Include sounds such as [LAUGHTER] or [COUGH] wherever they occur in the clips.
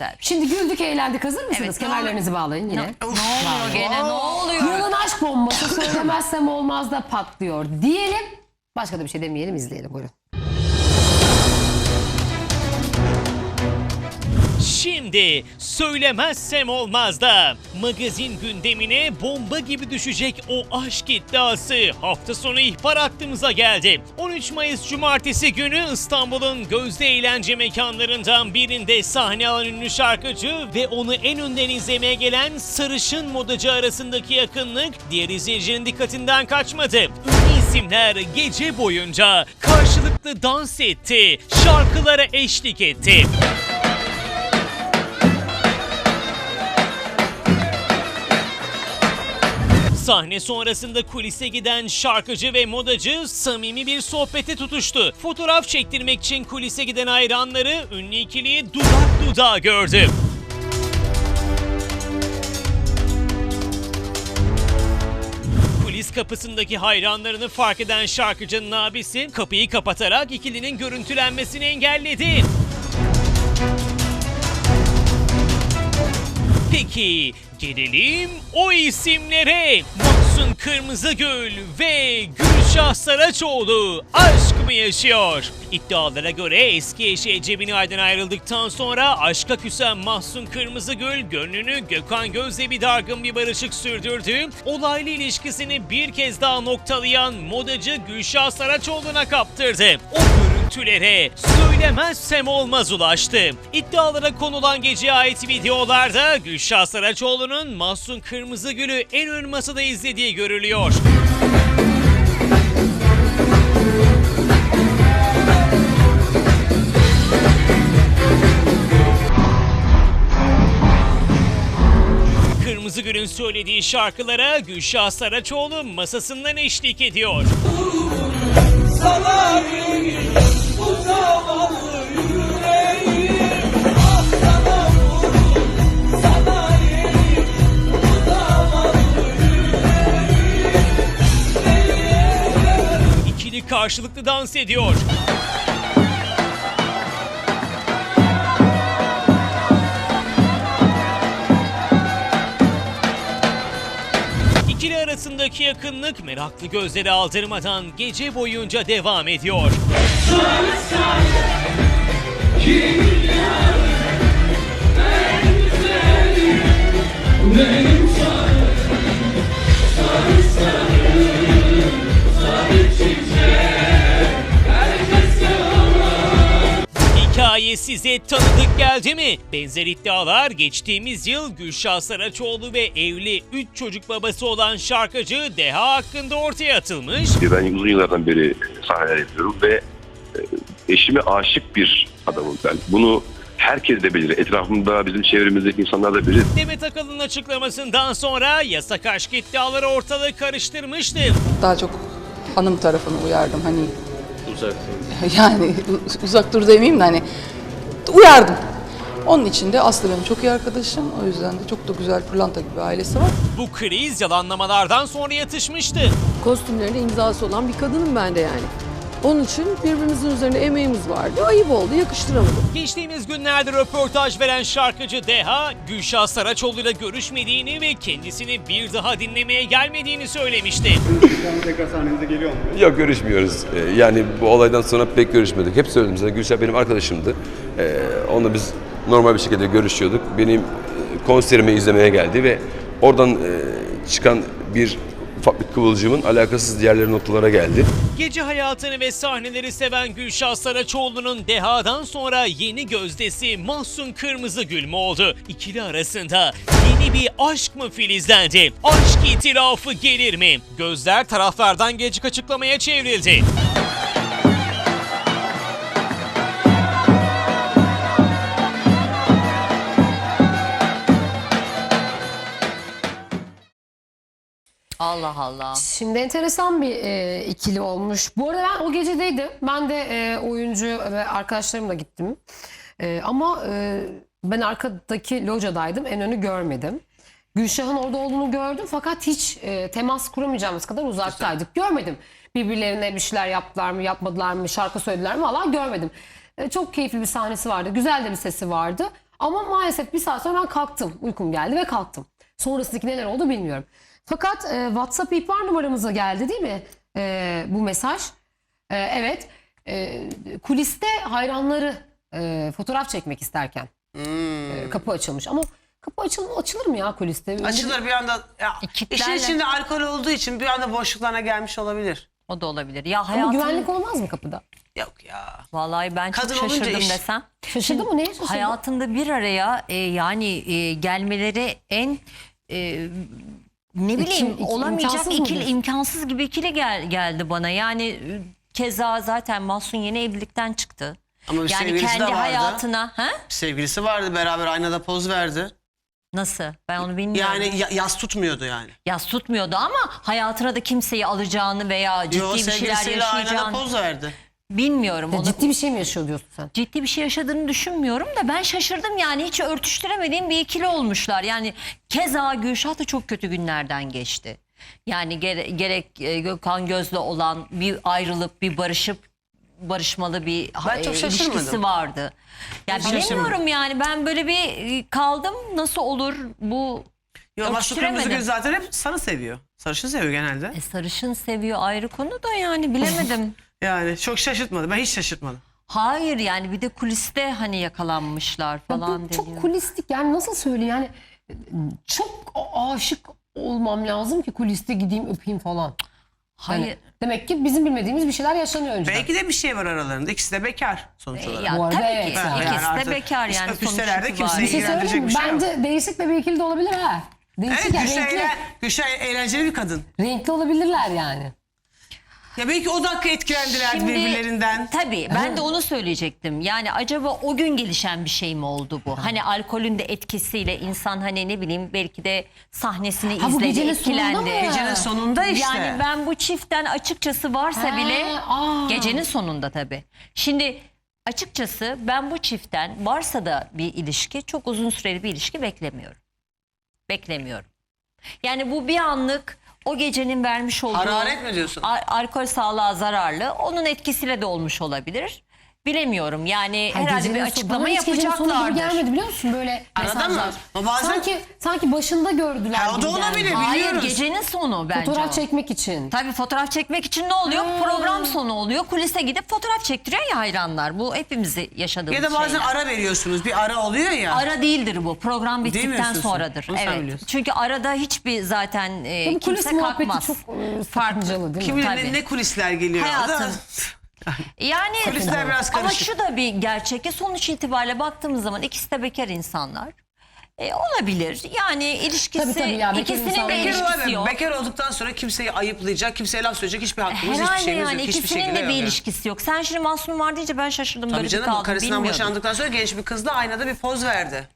güzel bir şey. Şimdi güldük eğlendik hazır mısınız? Evet, Kemerlerinizi bağlayın yine. Ne oluyor gene ne oluyor? Yılın aşk bombası söylemezsem olmaz da patlıyor diyelim. Başka da bir şey demeyelim izleyelim buyurun. Şimdi söylemezsem olmaz da magazin gündemine bomba gibi düşecek o aşk iddiası hafta sonu ihbar hattımıza geldi. 13 Mayıs Cumartesi günü İstanbul'un gözde eğlence mekanlarından birinde sahne alan ünlü şarkıcı ve onu en önden izlemeye gelen sarışın modacı arasındaki yakınlık diğer izleyicinin dikkatinden kaçmadı. Ünlü isimler gece boyunca karşılıklı dans etti, şarkılara eşlik etti. Sahne sonrasında kulise giden şarkıcı ve modacı samimi bir sohbete tutuştu. Fotoğraf çektirmek için kulise giden hayranları ünlü ikiliyi dudak dudağa gördü. Kulis kapısındaki hayranlarını fark eden şarkıcının abisi kapıyı kapatarak ikilinin görüntülenmesini engelledi. Peki gelelim o isimlere. Mahsun Kırmızıgül ve Gülşah Saraçoğlu aşk mı yaşıyor? İddialara göre eski eşi Ece Aydın ayrıldıktan sonra aşka küsen Mahsun Kırmızıgül gönlünü Gökhan Göz'le bir dargın bir barışık sürdürdü. Olaylı ilişkisini bir kez daha noktalayan modacı Gülşah Saraçoğlu'na kaptırdı. O görüntülere söylemezsem olmaz ulaştı. İddialara konulan geceye ait videolarda Gülşah Saraçoğlu'nun Mahsun Kırmızıgül'ü en ön masada izlediği görülüyor. Kırmızıgül'ün söylediği şarkılara Gülşah Saraçoğlu masasından eşlik ediyor. Sana karşılıklı dans ediyor. İkili arasındaki yakınlık meraklı gözleri aldırmadan gece boyunca devam ediyor. Hikaye size tanıdık geldi mi? Benzer iddialar geçtiğimiz yıl Gülşah Saraçoğlu ve evli 3 çocuk babası olan şarkıcı Deha hakkında ortaya atılmış. Ben uzun yıllardan beri sahneler yapıyorum ve e, eşime aşık bir adamım ben. Bunu herkes de bilir. Etrafımda, bizim çevremizdeki insanlar da bilir. Demet Akalın açıklamasından sonra yasak aşk iddiaları ortalığı karıştırmıştı. daha çok hanım tarafını uyardım hani uzak [LAUGHS] yani uzak dur demeyeyim de hani uyardım. Onun için de Aslı benim çok iyi arkadaşım. O yüzden de çok da güzel pırlanta gibi ailesi var. Bu kriz yalanlamalardan sonra yatışmıştı. kostümlerinde imzası olan bir kadınım ben de yani. Onun için birbirimizin üzerinde emeğimiz vardı. Ayıp oldu, yakıştıramadım. Geçtiğimiz günlerde röportaj veren şarkıcı Deha, Gülşah Saraçoğlu ile görüşmediğini ve kendisini bir daha dinlemeye gelmediğini söylemişti. tekrar sahnenize geliyor mu? Yok görüşmüyoruz. Ee, Yani bu olaydan sonra pek görüşmedik. Hep söyledim size. Gülşah benim arkadaşımdı. Ee, Onunla biz normal bir şekilde görüşüyorduk. Benim e, konserimi izlemeye geldi ve oradan e, çıkan bir ufak kıvılcımın alakasız diğerleri noktalara geldi. Gece hayatını ve sahneleri seven Gülşah Saraçoğlu'nun Deha'dan sonra yeni gözdesi Mahsun Kırmızıgül mü oldu? İkili arasında yeni bir aşk mı filizlendi? Aşk itirafı gelir mi? Gözler taraflardan gecik açıklamaya çevrildi. Allah Allah. Şimdi enteresan bir e, ikili olmuş. Bu arada ben o gecedeydim. Ben de e, oyuncu ve arkadaşlarımla gittim. E, ama e, ben arkadaki locadaydım. En önü görmedim. Gülşah'ın orada olduğunu gördüm fakat hiç e, temas kuramayacağımız kadar uzaktaydık. Görmedim. Birbirlerine bir şeyler yaptılar mı, yapmadılar mı, şarkı söylediler mi valla görmedim. E, çok keyifli bir sahnesi vardı. Güzel de bir sesi vardı. Ama maalesef bir saat sonra ben kalktım. Uykum geldi ve kalktım. Sonrasındaki neler oldu bilmiyorum. Fakat e, WhatsApp ihbar numaramıza geldi değil mi e, bu mesaj? E, evet. E, kuliste hayranları e, fotoğraf çekmek isterken e, kapı açılmış. Ama kapı açılır, açılır mı ya kuliste? Açılır bir anda. Ya, E, işin kitlerle. içinde alkol olduğu için bir anda boşluklarına gelmiş olabilir. O da olabilir. Ya Ama hayatım... güvenlik olmaz mı kapıda? Yok ya. Vallahi ben Kadın çok olunca şaşırdım iş- desem. Şaşırdı mı? Neye şaşırdı? Hayatımda bir araya e, yani e, gelmeleri en e, ne bileyim iki- olamayacak imkansız ikili mıdır? imkansız gibi ikili gel, geldi bana. Yani e, keza zaten Mahsun yeni evlilikten çıktı. Ama bir yani sevgilisi de kendi vardı. hayatına ha? Sevgilisi vardı beraber aynada poz verdi. Nasıl? Ben onu bilmiyorum. Yani ya- yas tutmuyordu yani. Yas tutmuyordu ama hayatına da kimseyi alacağını veya ciddi Yo, bir şeyler sevgilisiyle aynada yaşayacağını poz verdi. Bilmiyorum. Ya Onu ciddi bir şey mi yaşıyor diyorsun sen? ciddi bir şey yaşadığını düşünmüyorum da ben şaşırdım yani hiç örtüştüremediğim bir ikili olmuşlar. Yani keza Gülşah da çok kötü günlerden geçti. Yani gere- gerek e, Gökhan Göz'le olan bir ayrılıp bir barışıp barışmalı bir Ben çok e, şaşırmadım. ilişkisi vardı. Ya Hiç bilemiyorum şaşırmadım. yani ben böyle bir e, kaldım nasıl olur bu Yo, Kırmızıgül Örtüştüremedim. zaten hep sarı seviyor. Sarışın seviyor genelde. e, sarışın seviyor ayrı konu da yani bilemedim. [LAUGHS] Yani çok şaşırtmadı. Ben hiç şaşırtmadım. Hayır yani bir de kuliste hani yakalanmışlar Ya falan bu çok deniyor. kulistik yani nasıl söyleyeyim yani çok a- aşık olmam lazım ki kuliste gideyim öpeyim falan. Hayır. Yani demek ki bizim bilmediğimiz bir şeyler yaşanıyor önceden. Belki de bir şey var aralarında. İkisi de bekar sonuç olarak. Ya Bu arada tabii evet ki yani. ikisi Yani artık de bekar hiç yani öpüşseler de sonuç kimseyi bir şey itibariyle. söyleyeyim mi? ilgilendirecek bir şey yok. Bence değişik de bir ikili de olabilir ha. Değişik Evet ya, renkli, eğlen- Gülşah eğlenceli bir kadın. renkli olabilirler yani. Ya belki o dakika etkilendiler Şimdi- birbirlerinden. Tabii ben de onu söyleyecektim. Yani acaba o gün gelişen bir şey mi oldu bu? Hani alkolün de etkisiyle insan hani ne bileyim belki de sahnesini Ha, bu izledi, gecenin sonunda etkilendi. mı? Gecenin sonunda işte. Yani ben bu çiftten açıkçası varsa Ha, bile aa. gecenin sonunda tabii. Şimdi açıkçası ben bu çiftten varsa da bir ilişki çok uzun süreli bir ilişki beklemiyorum. Beklemiyorum. Yani bu bir anlık o gecenin vermiş olduğu Hararet mi diyorsun? al- alkol sağlığa zararlı. Onun etkisiyle de olmuş olabilir. Bilemiyorum. Yani Ha, herhalde gecenin bir sonu- açıklama bana hiç gecenin sonu gibi yapacaklardır. gelmedi biliyor musun böyle Arada mesajlar. mı? Ama bazen- Sanki, sanki başında gördüler Ha, o gibi da olabilir. geldi. Hayır biliyoruz. gecenin sonu bence Fotoğraf o. çekmek için. Tabii fotoğraf çekmek için ne oluyor? Program sonu oluyor. Kulise gidip fotoğraf çektiriyor ya hayranlar. Bu hepimizi yaşadığımız Ya da bazen şeyler. ara veriyorsunuz. Bir ara oluyor ya. Ara değildir bu. Program bittikten sonradır. Onu sen evet. biliyorsun. Çünkü arada hiçbir zaten e, bu kulis kimse muhabbeti kalkmaz. çok e, sakıncalı değil Kim mi? Tabii. ne, ne kulisler geliyor. Hayatım. Da- Yani Kulisler biraz ama karışık. şu da bir gerçek ki sonuç itibariyle baktığımız zaman ikisi de bekar insanlar. E, olabilir. Yani ilişkisi Tabii, tabii ya, bekar ikisinin de Bekar, ilişkisi yok. bekar olduktan sonra kimseyi ayıplayacak, kimseye laf söyleyecek hiçbir hakkımız, hiçbir Herhalde şeyimiz yani yok. Hiçbir ikisinin şekilde de bir ilişkisi yok. Sen şimdi Masum var deyince ben şaşırdım. Tabii böyle bir canım kaldım. karısından bilmiyordum. boşandıktan sonra genç bir kızla aynada bir poz verdi.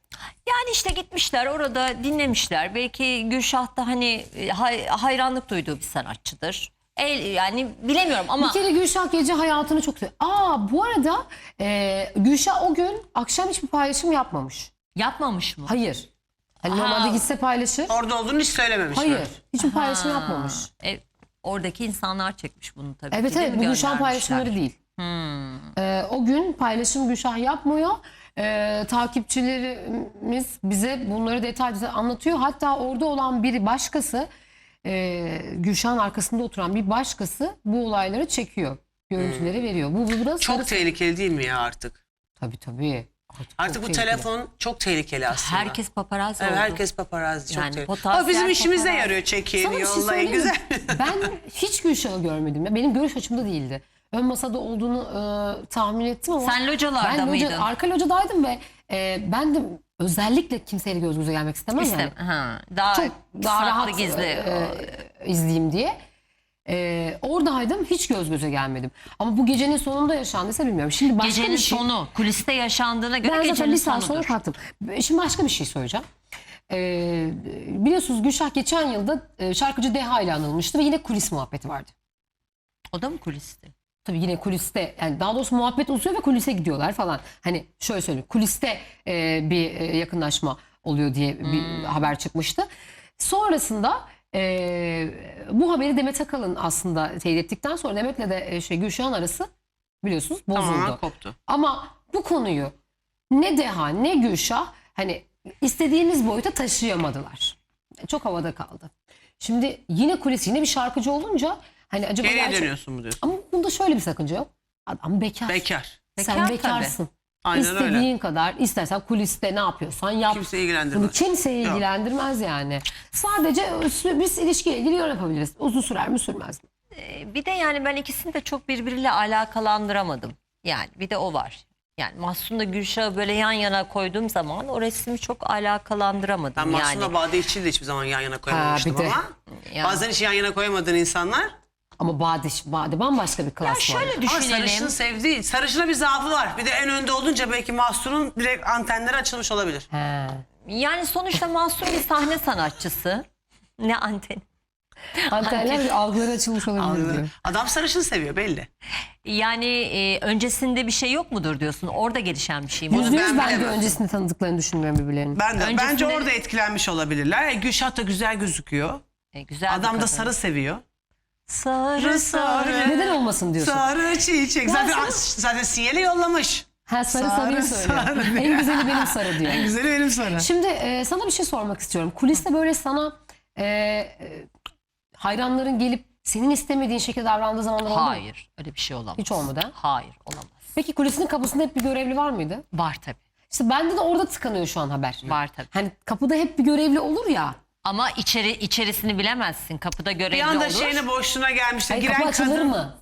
Yani işte gitmişler orada dinlemişler. Belki Gülşah da hani e, hay- hayranlık duyduğu bir sanatçıdır. El, yani bilemiyorum ama Bir kere Gülşah gece hayatını çok seviyor. Aa bu arada e, Gülşah o gün akşam hiçbir paylaşım yapmamış. yapmamış mı? Hayır. Hani Ha. normalde gitse paylaşır. Orada olduğunu hiç söylememiş. Hayır. mi? Hiçbir paylaşım yapmamış. E, oradaki insanlar çekmiş bunu tabii Evet ki. değil evet mi? bu Gülşah'ın Göndermişler. paylaşımları değil. Hmm. Ee, o gün paylaşım Gülşah yapmıyor. Ee, takipçilerimiz bize bunları detaylı anlatıyor. Hatta orada olan biri başkası e, Gülşah'ın arkasında oturan bir başkası bu olayları çekiyor. Görüntüleri veriyor. Bu, bu, bu da Hmm. Çok sarı- tehlikeli değil mi ya artık? Tabii tabii. Artık, Artık çok bu tehlikeli. telefon çok tehlikeli aslında. Herkes paparazzi Evet, oldu. herkes paparazzi çok Yani tehlikeli. potansiyel Ama bizim işimize paparazzi. yarıyor. Çekin, Sana bir şey yollayın söyleyeyim mi? güzel. [LAUGHS] ben hiç Gülşah'ı görmedim. Ya Benim görüş açımda değildi. Ön masada olduğunu e, tahmin ettim ama... Sen localarda ben loca- mıydın? Arka locadaydım ve e, ben de özellikle kimseyle göz göze gelmek istemem İstem. yani. Ha, daha, Çok daha rahat gizli. e, izleyeyim diye. E, oradaydım hiç göz göze gelmedim. Ama bu gecenin sonunda yaşandıysa bilmiyorum. Şimdi başka Gecenin bir şey. sonu kuliste yaşandığına göre Ben zaten gecenin bir saat sonra kalktım. Şimdi başka bir şey söyleyeceğim. Ee, biliyorsunuz Gülşah geçen yılda e, şarkıcı Deha ile anılmıştı ve yine kulis muhabbeti vardı. O da mı kulisti? Tabii yine kuliste yani daha doğrusu muhabbet uzuyor ve kulise gidiyorlar falan. Hani şöyle söyleyeyim kuliste e, bir e, yakınlaşma oluyor diye bir Hmm. haber çıkmıştı. Sonrasında e, bu haberi Demet Akalın aslında teyit ettikten sonra Demet'le de e, şey Gülşah'ın arası biliyorsunuz bozuldu. Tamamen koptu. Ama bu konuyu ne Deha ne Gülşah hani istediğimiz boyuta taşıyamadılar. Çok havada kaldı. Şimdi yine kulis yine bir şarkıcı olunca hani acaba Geriye gerçek- dönüyorsun mu diyorsun? Ama bunda şöyle bir sakınca yok. Adam bekar. Bekar. Sen Bekar bekarsın. Aynen İstediğin öyle. kadar istersen kuliste ne yapıyorsan yap. Kimse ilgilendirmez. Bunu kimseyi Yok. ilgilendirmez yani. Sadece biz ilişkiyle ilgili yorum yapabiliriz. Uzun sürer mi sürmez mi? Ee, Bir de yani ben ikisini de çok birbiriyle alakalandıramadım. Yani bir de o var. Yani Mahsun'la Gülşah'ı böyle yan yana koyduğum zaman o resmi çok alakalandıramadım. Ben Mahsun'la yani. Bade İşçi'yi de hiçbir zaman yan yana koyamamıştım Ha, bir de. ama Ya. bazen hiç yan yana koyamadığın insanlar Ama Bade, Bade bambaşka bir klas Ya var. şöyle ama düşünelim. sarışın sevdiği, sarışına bir zaafı var. Bir de en önde olunca belki Mahsun'un direkt antenleri açılmış olabilir. He. Yani sonuçta Mahsun bir sahne sanatçısı. Ne anten. Antenler bir algıları açılmış olabilir diyor. Adam sarışın seviyor belli. Yani e, öncesinde bir şey yok mudur diyorsun. Orada gelişen bir şey mi? Yüzde yüz ben ben de bilemem. öncesinde tanıdıklarını düşünmüyorum birbirlerini. Ben de, Öncesinde- Bence orada etkilenmiş olabilirler. E, Gülşah da güzel gözüküyor. E, güzel bir Adam da kadın. sarı seviyor. Sarı sarı. Neden olmasın diyorsun? Sarı çiçek. Zaten, zaten sinyali yollamış. Ha sarı Sarı, sarıyı söylüyor. sarı. En güzeli benim sarı diyor. En güzeli benim sarı. Şimdi e, sana bir şey sormak istiyorum. Kuliste böyle sana e, e, hayranların gelip senin istemediğin şekilde davrandığı zamanlar oldu mu? Hayır öyle bir şey olamaz. Hiç olmadı ha? Hayır olamaz. Peki kulisin kapısında hep bir görevli var mıydı? Var tabii. İşte bende de orada tıkanıyor şu an haber. Var tabii. Hani kapıda hep bir görevli olur ya. Ama içeri içerisini bilemezsin. Kapıda görevli Bir anda olur. şeyine boşluğuna gelmiştir. Hayır, Giren kapı açılır kadın. mı?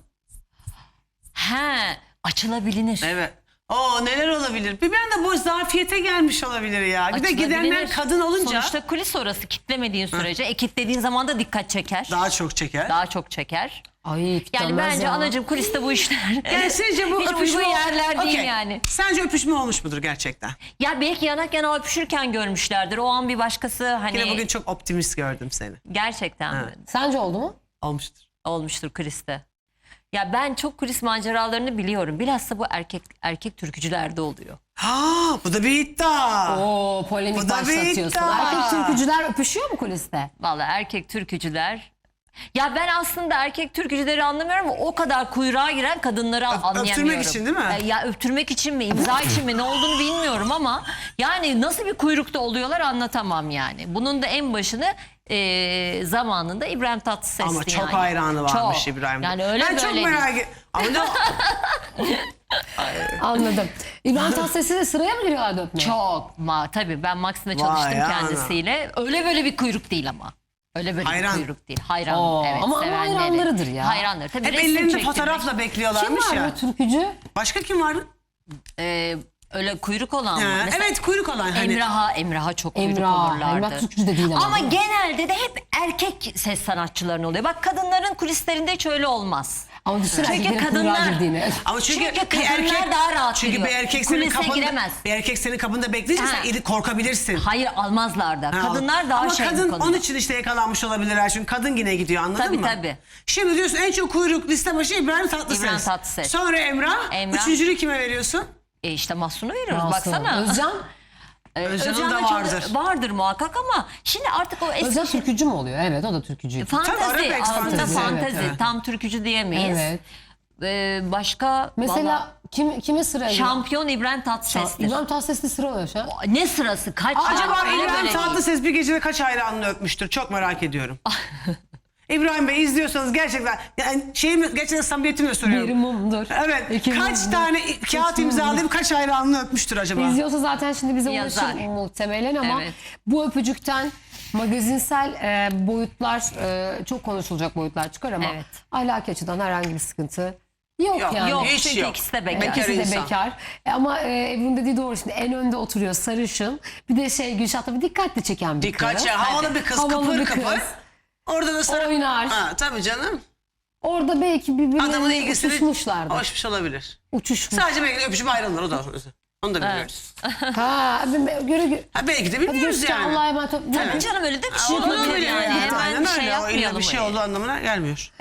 He, açılabilir. Evet. Oo neler olabilir? Bir anda boş zafiyete gelmiş olabilir ya. Bir de Açılabilir. gidenler kadın olunca Sonuçta kulis orası kitlemediğin sürece. E kitlediğin zaman da dikkat çeker. Daha, daha çok çeker. çok çeker. Ay Yani kitlenmez bence ya. anacığım kuliste bu işler. [LAUGHS] Yani sizce bu Hiç öpüşme yerler değil Okey. yani. Sence öpüşme olmuş mudur gerçekten? Ya belki yanak yana öpüşürken görmüşlerdir. O an bir başkası hani Yine bugün çok optimist gördüm seni. gerçekten mi? Evet. Sence oldu mu? Olmuştur. olmuştur kuliste. Ya ben çok kulis maceralarını biliyorum. Bilhassa bu erkek erkek türkücülerde oluyor. Ha, bu da bir iddia. Oo polemik Bu da bir başlatıyorsun. iddia. Erkek türkücüler öpüşüyor mu kuliste? Vallahi erkek türkücüler ya ben aslında erkek türkücüleri anlamıyorum ama o kadar kuyruğa giren kadınları anlayamıyorum. öptürmek için değil mi? E, Ya öptürmek için mi, imza için mi ne olduğunu bilmiyorum ama yani nasıl bir kuyrukta oluyorlar anlatamam yani. Bunun da en başını e, zamanında İbrahim Tatlıses'ti Ama çok yani. hayranı varmış Çok. İbrahim. Yani öyle ben böyle çok merak. Ama ne? [LAUGHS] Anladım. İbrahim Tatlıses'i de sıraya mı giriyorlardı öpmeye? Çok ma tabii ben Maxim'de Vay çalıştım ana. kendisiyle. Öyle böyle bir kuyruk değil ama. Öyle böyle Hayran. bir kuyruk değil. Hayran. Oo, evet, ama- ama sevenleri. hayranlarıdır ya. Hayranları. Tabii Hep resim ellerinde çektirmek. fotoğrafla Kim bekliyorlarmış var ya. bu türkücü? Başka kim vardı? Ee, öyle kuyruk olan mı? Ha, Mesela evet kuyruk olan hani. Emrah'a, Emrah'a çok kuyruk Emrah. olurlardı. Emrah türkücü de değil ama. Ama genelde de hep erkek ses sanatçıların oluyor. Bak kadınların kulislerinde hiç öyle olmaz. Ama Çünkü kadınlar- girdiğini. Ama çünkü, Çünkü kadınlar erkek daha rahat Çünkü bir erkek senin Kulise kapında giremez. bir erkek senin kapında bekleyince sen ili korkabilirsin. Hayır almazlar da. Ha, Kadınlar daha Ama şey bu kadın konuda. onun için işte yakalanmış olabilirler çünkü kadın yine gidiyor anladın Tabii, mı? tabii. Şimdi diyorsun en çok kuyruk liste başı İbrahim Tatlıses. İbrahim Tatlıses. Sonra Emrah. Emrah. Üçüncülüğü kime veriyorsun? E işte Mahsun'u veriyoruz Nasıl? baksana. Özcan, Özcan'ın Özcan da vardır. Vardır muhakkak ama şimdi artık o eski Özcan türkücü mü oluyor? Evet o da türkücü. Tabii, Fantezi aslında fantezi, fantezi. evet, evet. Tam türkücü diyemeyiz. Evet. Ee, başka Mesela valla kim kime sıra? şampiyon İbrahim Tatlıses'tir. İbrahim Tatlıses'te sıra oluyor şu an. Ne sırası kaç Acaba Öyle değil. Tatlıses bir gecede kaç hayranını öpmüştür? Çok merak ediyorum. [LAUGHS] İbrahim Bey izliyorsanız gerçekten yani şeyimi gerçekten samimiyetimle soruyorum. Bir mumdur. Evet. İki kaç mumdur. tane kağıt imzalayıp kaç hayranını öpmüştür acaba? İzliyorsa zaten şimdi bize Yazar. ulaşır muhtemelen ama Evet. bu öpücükten magazinsel e, boyutlar e, çok konuşulacak boyutlar çıkar ama Evet. ahlaki açıdan herhangi bir sıkıntı yok, Yok, yani. Yok Hiç yok. ikisi de bekar. Bekar İkisi de insan. bekar. E, ama e, Ebru'nun dediği doğru şimdi en önde oturuyor sarışın. Bir de şey Gülşah tabii dikkatli çeken bir Dikkat kız. ya havalı bir kız Havalı kıpır bir kıpır. Orada da sarı... Oynar. Ha, tabii canım. Orada belki Adamın birbirlerine ilgisini uçuşmuşlardı. hoşmuş olabilir. Uçuşmuş. Sadece belki öpüşüp ayrılırlar o da. Onu da biliyoruz. [LAUGHS] ha, göre göre. Ha, belki de bilmiyoruz görüşürüz. yani. Allah'a emanet ol. Tabii canım öyle de bir şey Olabilir yapabilir yani. yani. Hemen Aynen şey öyle. O illa yapmayalım. bir şey olduğu anlamına gelmiyor.